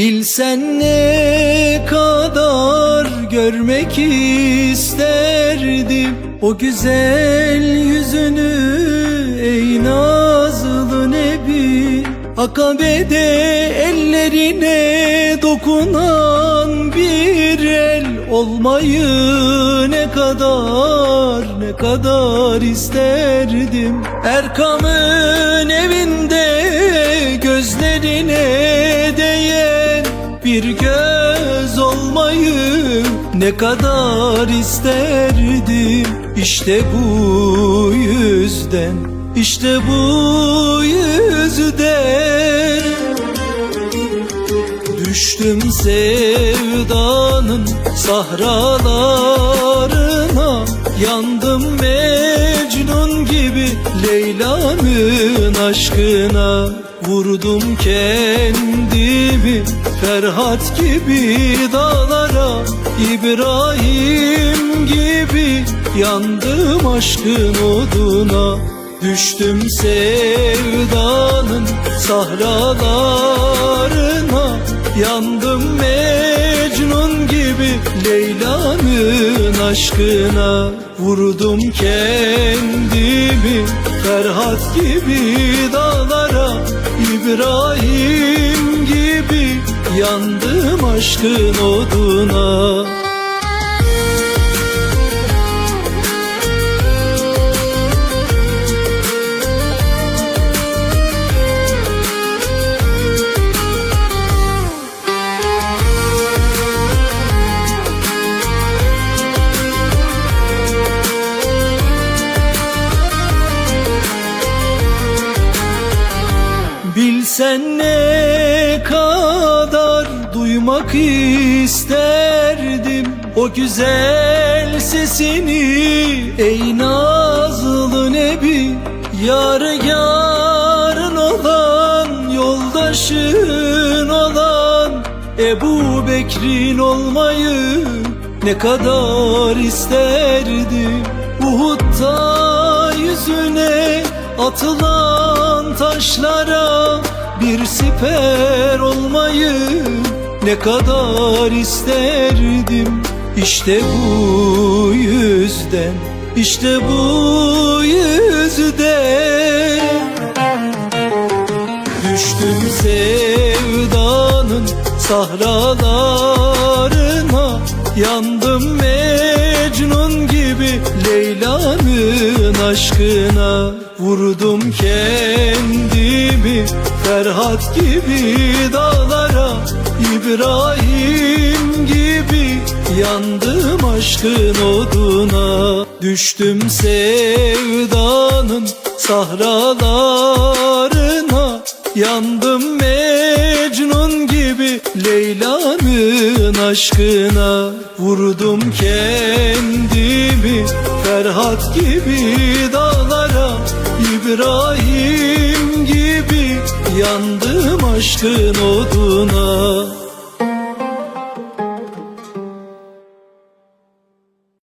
Bilsen ne kadar görmek isterdim. O güzel yüzünü ey nazlı nebi. Akabede ellerine dokunan bir el olmayı ne kadar ne kadar isterdim. Erkam'ın evinde bir göz olmayı ne kadar isterdim. İşte bu yüzden işte bu yüzden. Düştüm sevdanın sahralarına Yandım Mecnun gibi Leyla'nın aşkına Vurdum kendimi Ferhat gibi dağlara İbrahim gibi. Yandım aşkın oduna Düştüm sevdanın sahralarına. Yandım Mecnun gibi Leyla'nın aşkına. Vurdum kendimi Ferhat gibi dağlara İbrahim gibi yandım aşkın oduna Bilsen ne kadar duymak isterdim. O güzel sesini ey nazlı nebi. Yar yarın olan yoldaşın olan. Ebu Bekir'in olmayı ne kadar isterdim. Uhud'da yüzüne atılan taşlara bir siper olmayı ne kadar isterdim. İşte bu yüzden işte bu yüzden. Düştüm sevdanın sahralarına Yandım Mecnun gibi Leyla'nın aşkına Vurdum kendimi Ferhat gibi dağlara İbrahim gibi yandım aşkın oduna Düştüm sevdanın sahralarına. Yandım Mecnun gibi Leyla'nın aşkına. Vurdum kendimi Ferhat gibi dağlara İbrahim gibi yandım aşkın oduna